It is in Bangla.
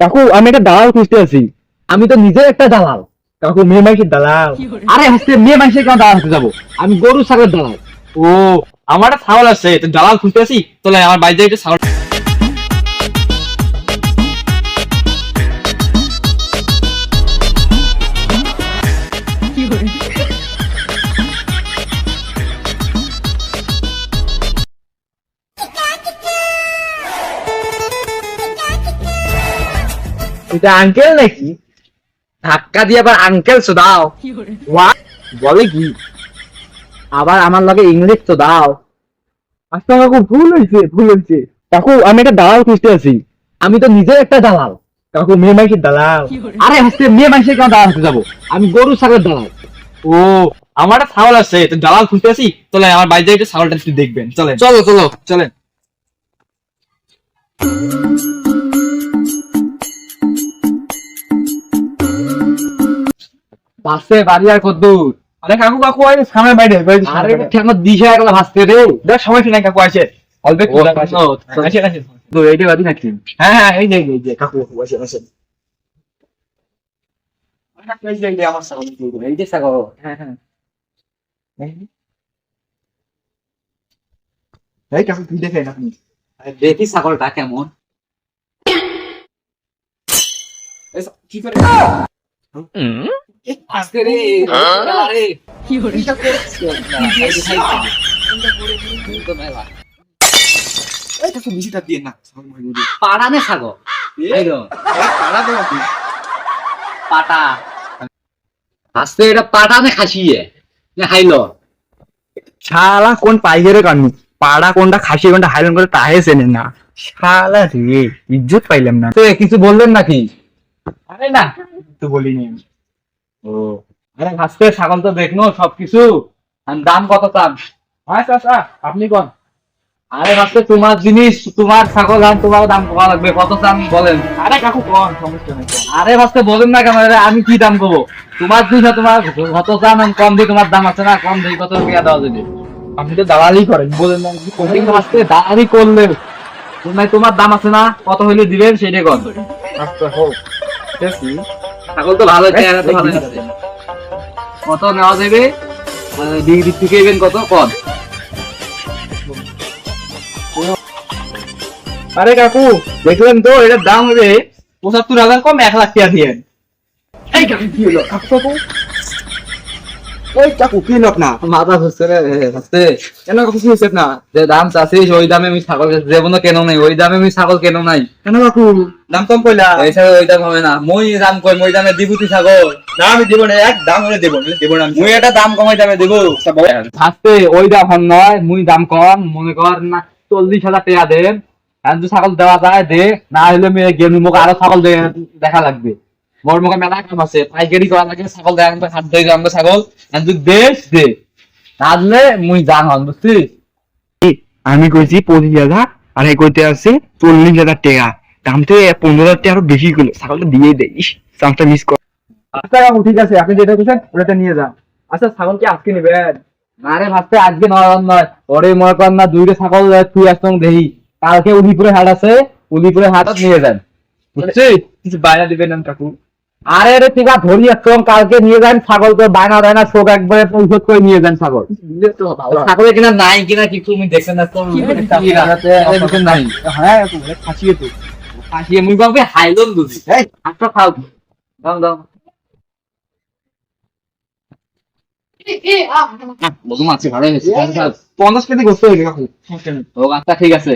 কাকু আমি একটা দালাল খুঁজতে আছি। আমি তো নিজে একটা দালাল। কাকু মেয়ে মাইসের দালাল। আরে হচ্ছে মেয়ে মাইসের কেন দালাল খুঁজে যাব? আমি গরু ছাগলের দালাল। ও আমার একটা ছাগল আছে তো দালাল খুঁজতে আছি তাহলে আমার বাড়িতে একটা ছাগল এটা আঙ্কেল নাকি? ধাক্কা দিয়ে আবার আঙ্কেল তো দাও। বলে কি? আবার আমার লগে ইংলিশ তো দাও। আচ্ছা কাকু ভুল হয়েছে ভুল হয়েছে কাকু আমি একটা দালাল খুঁজতে আছি। আমি তো নিজে একটা দালাল। কাকু মেয়ে মাইসের দালাল। আরে হচ্ছে মেয়ে মাইসের কেন দালাল খুঁজতে যাব? আমি গরু ছাগলের দালাল। ও আমার একটা ছাগল আছে তো দালাল খুঁজতে আছি? তাহলে আমার বাড়িতে একটা ছাগলটা একটু দেখবেন। চলেন। চলো চলো চলেন। বাড়ি আর কদ্দুর আরে কাকু কাকু আরে সামনে বাইরে বাইরে আরে দিশা একলা রে। দেখ সমস্যা নাই কাকু অল্প একটু আছে, আছে। তো এইটা বাদি নাকি? হ্যাঁ হ্যাঁ এই যে এই যে কাকু কাকু আমার এই যে হ্যাঁ হ্যাঁ। এই তুই দেখেন আপনি দেখি ছাগলটা কেমন। কি করে? আজকে রে আরে মিশিটা দিয়ে না তো, পাড়া তো পাটা। আজকে এটা পাটানে খাসিয়ে না হাইলো শালা কোন পাইকারে কানু? পাড়া কোনটা খাসি কোনটা হাইলেন করে তাহে চেনে না। শালা রে ইজ্জত পাইলাম না। তো কিছু বললেন নাকি? আরে না তো বলিনি ও। আরে আজকে ছাগল তো দেখনো সবকিছু। দাম কত চান? আচ্ছা আচ্ছা আপনি কোন? আরে আজকে তোমার জিনিস তোমার ছাগল আর তোমার দাম কত লাগবে। কত চান বলেন? আরে কাকু কোন? সমস্যা নাই আরে ভাবতে বলেন না কেন আমি কি দাম করব তোমার জিনিস তোমার কত চান কম দিয়ে তোমার দাম আছে না কম দিয়ে কত টাকা দেওয়া যাবে? আপনি তো দালালি করেন বলেন না। আজকে দাঁড়ি করলে তোমার তোমার দাম আছে না কত হইলে দিবেন সেটাই কর আচ্ছা হোক ঠিক ছাগল তো ভালো চেহারা তো ভালো কত নেওয়া যাবে? ডিগ্রি থেকে এবেন কত? কত? আরে কাকু দেখলেন তো এটার দাম হবে পঁচাত্তর হাজার কম এক লাখ টাকা দিয়ে এই কাকু কি হলো? কাকু কাকু। ওই কাকু কি হলো আপনার মাথা ঘুরছে রে কেন কাকু কি হয়েছে না? যে দাম ওই দামে আমি ছাগল কেন নাই ওই দামে আমি ছাগল কেন নাই? কেন কাকু? দাম কম কইলা। এই ছাগল ওই দাম হবে না। মই দাম কই মই দামে দিবুতি ছাগল? না আমি দেবো না এক দাম হলে দেবো নইলে না আমি। মুই দাম কমাই দামে দেবো। হাসতে ওই দাম হন নয় মুই দাম কম মনে কর না চল্লিশ হাজার টাকা দেন। ছাগল দেওয়া যায় দে না হলে মেয়ে গেম মুখ আরও ছাগল দেখা লাগবে। মোর মুখে মেলা কাম আছে পাইকারি করা লাগে ছাগল দেখা লাগবে হাত ধরে যাবে ছাগল। দেশ দে না দিলে মুই যান হন বুঝছিস? আমি কইছি পঁচিশ হাজার আর এই কইতে আছে চল্লিশ হাজার টাকা। দাম তো পনেরো হাজার টাকা আরও বেশি করল ছাগলটা দিয়ে দেয় ইস চান্সটা মিস কর। আচ্ছা কাকু ঠিক আছে আপনি যেটা বলছেন ওটা নিয়ে যান। আচ্ছা ছাগল কি আজকে নেবেন? আরে ভাবতে আজকে নয় নয়। ওরে মনে কর না দুইটা ছাগল তুই আসতাম দেহি কালকে উলিপুরে হাট আছে উলিপুরে হাটত নিয়ে যান। বুঝছিস? কিছু বাইরে দিবেন না কাকু। আরে রে ঠিক আছে ধরি একদম কালকে নিয়ে যান ছাগল তো বায়না দেয় না শোক একবারে পরিশোধ করে নিয়ে যান ছাগল। ছাগলের কিনা নাই কিনা কিছু তুমি দেখছেন না তো নাই। হ্যাঁ খাসিয়ে তো মুই বাবু হাইলন বুঝি খাও ভালো হয়েছে। পঞ্চাশ কেজি গোস্ত হয়ে ও আচ্ছা ঠিক আছে।